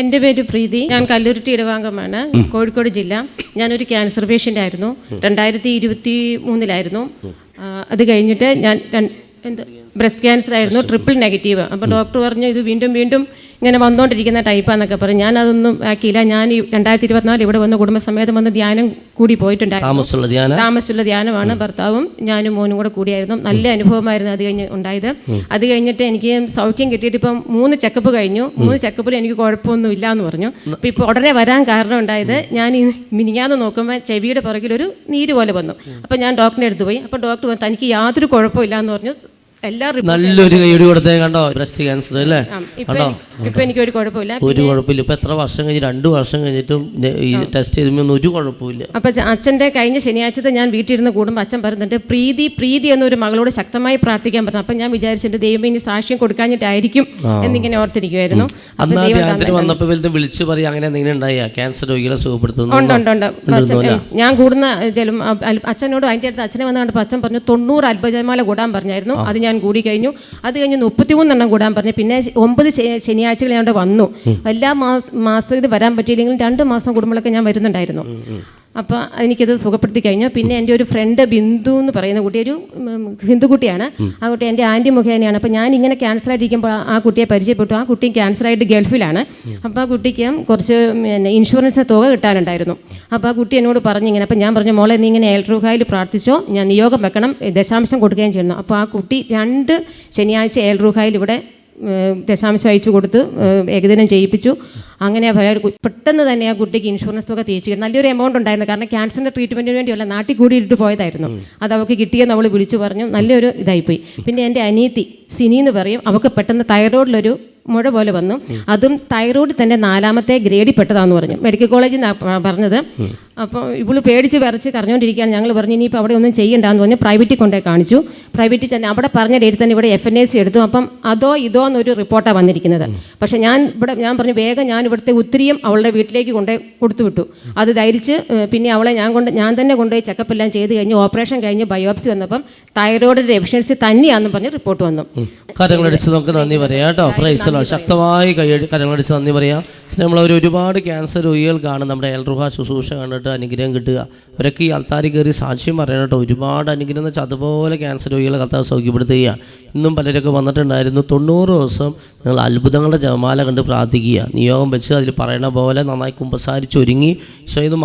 എന്റെ പേര് പ്രീതി. ഞാൻ കല്ലുരുട്ടി ഇടവാംഗമാണ് കോഴിക്കോട് ജില്ല. ഞാനൊരു ക്യാൻസർ പേഷ്യന്റ് ആയിരുന്നു. രണ്ടായിരത്തി ഇരുപത്തി മൂന്നിലായിരുന്നു അത് കഴിഞ്ഞിട്ട് ഞാൻ എന്ത് ബ്രസ്റ്റ് ക്യാൻസർ ആയിരുന്നു ട്രിപ്പിൾ നെഗറ്റീവ്. അപ്പോൾ ഡോക്ടർ പറഞ്ഞു ഇത് വീണ്ടും വീണ്ടും ഇങ്ങനെ വന്നുകൊണ്ടിരിക്കുന്ന ടൈപ്പാന്നൊക്കെ പറഞ്ഞു ഞാൻ അതൊന്നും ആക്കിയില്ല. ഞാൻ ഈ രണ്ടായിരത്തി ഇരുപത്തിനാല് ഇവിടെ വന്ന് കുടുംബസമേതം വന്ന് ധ്യാനം കൂടി പോയിട്ടുണ്ടായിരുന്നു. താമസിച്ചുള്ള ധ്യാനമാണ്. ഭർത്താവും ഞാനും മോനും കൂടെ കൂടിയായിരുന്നു. നല്ല അനുഭവമായിരുന്നു അത് കഴിഞ്ഞ് ഉണ്ടായത്. അത് കഴിഞ്ഞിട്ട് എനിക്ക് സൗഖ്യം കിട്ടിയിട്ട് ഇപ്പം മൂന്ന് ചെക്കപ്പ് കഴിഞ്ഞു. മൂന്ന് ചെക്കപ്പിൽ എനിക്ക് കുഴപ്പമൊന്നും ഇല്ല എന്ന് പറഞ്ഞു അപ്പം ഇപ്പോൾ ഉടനെ വരാൻ കാരണം ഉണ്ടായത് ഞാൻ ഈ മിനിങ്ങാന്ന് നോക്കുമ്പോൾ ചെവിയുടെ പുറകിൽ ഒരു നീര് പോലെ വന്നു. അപ്പം ഞാൻ ഡോക്ടറിനെ അടുത്ത് പോയി. അപ്പോൾ ഡോക്ടർ തനിക്ക് യാതൊരു കുഴപ്പമില്ല എന്ന് പറഞ്ഞു. എല്ലാ നല്ലൊരു കൈയ്യടി കൊടുത്തേ കണ്ടോ? ബ്രസ്റ്റ് ക്യാൻസർ അല്ലേ? കണ്ടോ? ഇപ്പൊ എനിക്ക് ഒരു കുഴപ്പമില്ല. ഒരു കുഴപ്പമില്ല. ഇപ്പൊ എത്ര വർഷം കഴിഞ്ഞ്? രണ്ടു വർഷം കഴിഞ്ഞിട്ടും ഈ ടെസ്റ്റ് ചെയ്തൊന്നും ഒരു കുഴപ്പമില്ല. അപ്പൊ അച്ഛന്റെ കഴിഞ്ഞ ശനിയാഴ്ചത്തെ ഞാൻ വീട്ടിലിരുന്ന് കൂടുമ്പോൾ അച്ഛൻ പറയുന്നുണ്ട് പ്രീതി പ്രീതി എന്നൊരു മകളോട് ശക്തമായി പ്രാർത്ഥിക്കാൻ പറഞ്ഞു. അപ്പൊ ഞാൻ വിചാരിച്ചു എന്റെ ദൈവം ഇനി സാക്ഷ്യം കൊടുക്കാഞ്ഞിട്ടായിരിക്കും എന്നിങ്ങനെ ഓർത്തിരിക്കുമായിരുന്നു അന്ന് ആ ധ്യാനത്തിന് വന്നപ്പോൾ വലുത് വിളിച്ചു പറയാം അങ്ങനെ എന്തെങ്കിലും ഉണ്ടായ? ക്യാൻസർ രോഗികളെ സുഖപ്പെടുത്തുന്നു ഉണ്ട് ഉണ്ട് ഉണ്ട്. അച്ഛൻ- ഞാൻ കൂടുന്ന അച്ഛനോട് അതിന്റെ അടുത്ത് അച്ഛനെ വന്ന് കണ്ടപ്പോൾ അച്ഛൻ പറഞ്ഞു തൊണ്ണൂറ് അത്ഭുതമാല കൂടാൻ പറഞ്ഞായിരുന്നു. അത് ഞാൻ കൂടി കഴിഞ്ഞു. അത് കഴിഞ്ഞ് മുപ്പത്തിമൂന്നെണ്ണം കൂടാൻ പറഞ്ഞു. പിന്നെ ഒമ്പത് ശനിയാഴ്ചകൾ ഞാൻ അവിടെ വന്നു. എല്ലാ മാസം മാസം ഇത് വരാൻ പറ്റിയില്ലെങ്കിലും രണ്ട് മാസം കൂടുമ്പോഴൊക്കെ ഞാൻ വരുന്നുണ്ടായിരുന്നു. അപ്പോൾ എനിക്കത് സുഖപ്പെടുത്തി കഴിഞ്ഞു. പിന്നെ എന്റെ ഒരു ഫ്രണ്ട് ബിന്ദു എന്ന് പറയുന്ന കുട്ടി ഒരു ഹിന്ദു കുട്ടിയാണ്. ആ കുട്ടി എന്റെ ആന്റി മുഖേനയാണ്. അപ്പോൾ ഞാൻ ഇങ്ങനെ ക്യാൻസർ ആയിട്ടിരിക്കുമ്പോൾ ആ- കുട്ടിയെ പരിചയപ്പെട്ടു. ആ കുട്ടി ക്യാൻസർ ആയിട്ട് ഗൾഫിലാണ്. അപ്പോൾ ആ കുട്ടിക്ക് കുറച്ച് പിന്നെ ഇൻഷുറൻസിന് തുക കിട്ടാനുണ്ടായിരുന്നു. അപ്പോൾ ആ കുട്ടി എന്നോട് പറഞ്ഞു ഇങ്ങനെ അപ്പോൾ ഞാൻ പറഞ്ഞു മോളെ നീ ഇങ്ങനെ ഏൽറുഹായിൽ പ്രാർത്ഥിച്ചോ? ഞാൻ നിയോഗം വെക്കണം. ദശാംശം കൊടുക്കുകയും ചെയ്യുന്നു. അപ്പോൾ ആ കുട്ടി രണ്ട് ശനിയാഴ്ച ഏൽറുഹായിൽ ഇവിടെ ദശാംശം അയച്ചു കൊടുത്ത് ഏകദിനം ചെയ്യിപ്പിച്ചു അങ്ങനെ പെട്ടെന്ന് തന്നെ ആ കുട്ടിക്ക് ഇൻഷുറൻസ് തുക തിരിച്ചു കിട്ടും നല്ലൊരു എമൗണ്ട് ഉണ്ടായിരുന്നു. കാരണം ക്യാൻസറിന്റെ ട്രീറ്റ്മെന്റിന് വേണ്ടിയല്ല നാട്ടിൽ കൂടി ഇട്ട് പോയതായിരുന്നു അത് അവൾക്ക് കിട്ടിയെന്ന് അവൾ വിളിച്ചു പറഞ്ഞു. നല്ലൊരു ഇതായിപ്പോയി. പിന്നെ എന്റെ അനീതി സിനി എന്ന് പറയും. അവൾക്ക് പെട്ടെന്ന് തൈറോയിഡിലൊരു മുഴ പോലെ വന്നു. അതും തൈറോയ്ഡ് തന്നെ നാലാമത്തെ ഗ്രേഡിൽ പെട്ടതാന്ന് പറഞ്ഞു. മെഡിക്കൽ കോളേജിൽ നിന്നാണ് പറഞ്ഞത്. അപ്പോൾ ഇവൾ പേടിച്ച് വിറച്ച് കറഞ്ഞുകൊണ്ടിരിക്കുകയാണ് ഞങ്ങൾ പറഞ്ഞു ഇനിയിപ്പോൾ അവിടെ ഒന്നും ചെയ്യണ്ടെന്ന് പറഞ്ഞു പ്രൈവറ്റിൽ കൊണ്ടേ കാണിച്ചു. പ്രൈവറ്റിൽ തന്നെ അവിടെ പറഞ്ഞ ഡേറ്റ് തന്നെ ഇവിടെ എഫ് എൻ എ സി എടുത്തു. അപ്പം അതോ ഇതോ എന്നൊരു റിപ്പോർട്ടാണ് വന്നിരിക്കുന്നത്. പക്ഷേ ഞാൻ ഇവിടെ ഞാൻ പറഞ്ഞു വേഗം ഞാൻ ഇവിടുത്തെ ഉത്തിരിയും അവളുടെ വീട്ടിലേക്ക് കൊണ്ടേ കൊടുത്തു വിട്ടു അത് ധരിച്ച് പിന്നെ അവളെ ഞാൻ കൊണ്ട് ഞാൻ തന്നെ കൊണ്ടുപോയി ചെക്കപ്പ് എല്ലാം ചെയ്ത് കഴിഞ്ഞ് ഓപ്പറേഷൻ കഴിഞ്ഞ് ബയോപ്സി വന്നപ്പം തൈറോയിഡിന്റെ എഫിഷ്യൻസി തന്നെയാണെന്ന് പറഞ്ഞ് റിപ്പോർട്ട് വന്നു. കാര്യങ്ങൾ അടിച്ചു നമുക്ക് നന്ദി പറയാം കേട്ടോ. പ്രൈസലോ ശക്തമായി കൈ കരങ്ങളടിച്ച് നന്ദി പറയാം. നമ്മളവർ ഒരുപാട് ക്യാൻസർ രോഗികൾക്കാണ് നമ്മുടെ എൽറുഹ ശുശ്രൂഷ കണ്ടിട്ട് അനുഗ്രഹം കിട്ടുക. അവരൊക്കെ ഈ അൽത്താരി കയറി സാക്ഷ്യം പറയണം കേട്ടോ. ഒരുപാട് അനുഗ്രഹം എന്ന് വെച്ചാൽ അതുപോലെ ക്യാൻസർ രോഗികളെ കർത്താവ് സൗഖ്യപ്പെടുത്തുകയാണ് ഇന്നും പലരൊക്കെ വന്നിട്ടുണ്ടായിരുന്നു. തൊണ്ണൂറ് ദിവസം നിങ്ങൾ അത്ഭുതങ്ങളുടെ ജമാല കണ്ട് പ്രാർത്ഥിക്കുക. നിയോഗം വെച്ച് അതിൽ പറയണ പോലെ നന്നായി കുമ്പസാരിച്ചൊരുങ്ങി ഈശോ ഇത്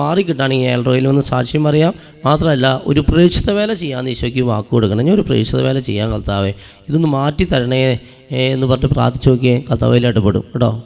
ഈ ഏൽറോയിൽ വന്ന് സാക്ഷ്യം പറയാം. മാത്രമല്ല ഒരു പ്രേക്ഷിത വേല ചെയ്യാമെന്ന് ഈശോയ്ക്ക് വാക്ക് കൊടുക്കണം. ഞാൻ ഒരു പ്രേക്ഷിത വേല ചെയ്യാൻ കർത്താവേ. ഇതൊന്ന് മാറ്റി തരണേ. എന്ന് പറഞ്ഞിട്ട് പ്രാർത്ഥിച്ചു നോക്കിയേ കർത്താവിൽ ഇടപെടും കേട്ടോ?